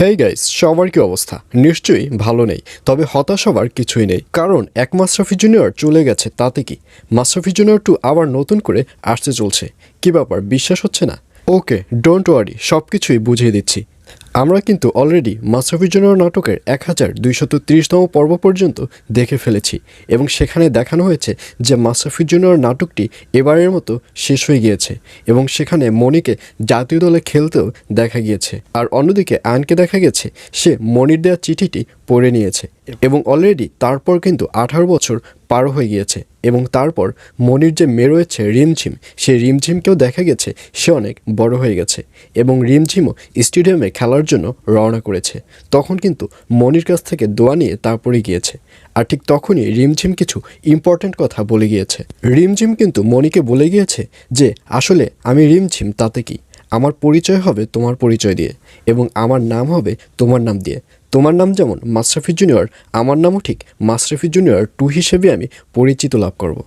Hey guys সবার কি অবস্থা? নিশ্চয়ই ভালো নেই, তবে হতাশ হবার কিছুই নেই। কারণ এক মাশরাফি জুনিয়র চলে গেছে, তাতে কি? মাশরাফি জুনিয়র টু আবার নতুন করে আসতে চলছে। কি ব্যাপার, বিশ্বাস হচ্ছে না? ওকে ডোন্ট ওয়ারি সব কিছুই বুঝিয়ে দিচ্ছি। আমরা কিন্তু অলরেডি মাশরাফি জুনিয়র নাটকের এক হাজার দুইশত তিরিশতম পর্ব পর্যন্ত দেখে ফেলেছি এবং সেখানে দেখানো হয়েছে যে মাশরাফি জুনিয়র নাটকটি এবারের মতো শেষ হয়ে গিয়েছে এবং সেখানে মনিকে জাতীয় দলে খেলতেও দেখা গিয়েছে। আর অন্যদিকে আয়নকে দেখা গেছে, সে মনির দেওয়া চিঠিটি পড়ে নিয়েছে এবং অলরেডি তারপর কিন্তু আঠারো বছর পার হয়ে গিয়েছে এবং তারপর মনির যে মেয়ে রয়েছে রিমঝিম, সেই রিমঝিমকেও দেখা গেছে, সে অনেক বড় হয়ে গেছে এবং রিমঝিমও স্টেডিয়ামে খেলার জন্য রওনা করেছে। তখন কিন্তু মনির কাছ থেকে দোয়া নিয়ে তারপরে গিয়েছে। আর ঠিক তখনই রিমঝিম কিছু ইম্পর্ট্যান্ট কথা বলে গিয়েছে। রিমঝিম কিন্তু মনিকে বলে গিয়েছে যে, আসলে আমি রিমঝিম, তাতে কি? আমার পরিচয় হবে তোমার পরিচয় দিয়ে এবং আমার নাম হবে তোমার নাম দিয়ে। তোমার নাম যেমন মাশরাফি জুনিয়র, আমার নামও ঠিক মাশরাফি জুনিয়র টু হিসেবে আমি পরিচিত লাভ করব।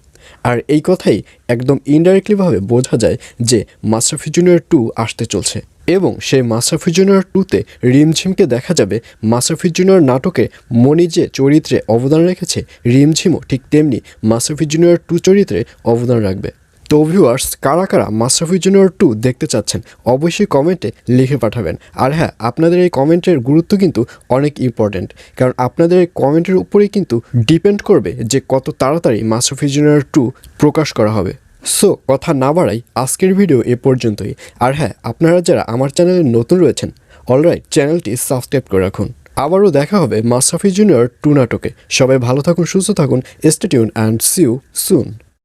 আর এই কথাই একদম ইনডাইরেক্টলিভাবে বোঝা যায় যে মাশরাফি জুনিয়র টু আসতে চলছে এবং সেই মাশরাফি জুনিয়র টুতে রিমঝিমকে দেখা যাবে, মাশরাফি জুনিয়র নাটকে মনি যে চরিত্রে অবদান রেখেছে, রিমঝিমও ঠিক তেমনি মাশরাফি জুনিয়র টু চরিত্রে অবদান রাখবে তো ভিউয়ার্স কারা কারা মাশরাফি জুনিয়র টু দেখতে চাচ্ছেন, অবশ্যই কমেন্টে লিখে পাঠাবেন। আর হ্যাঁ আপনাদের এই কমেন্টের গুরুত্ব কিন্তু অনেক ইম্পর্ট্যান্ট কারণ আপনাদের এই কমেন্টের উপরেই কিন্তু ডিপেন্ড করবে যে কত তাড়াতাড়ি মাশরাফি জুনিয়র টু প্রকাশ করা হবে। সো কথা না বাড়াই, আজকের ভিডিও এ পর্যন্তই। আর হ্যাঁ আপনারা যারা আমার চ্যানেলে নতুন রয়েছেন অলরাইট চ্যানেলটি সাবস্ক্রাইব করে রাখুন। আবারও দেখা হবে মাশরাফি জুনিয়র টু নাটকে। সবাই ভালো থাকুন, সুস্থ থাকুন স্টেটিউন অ্যান্ড সিউ সুন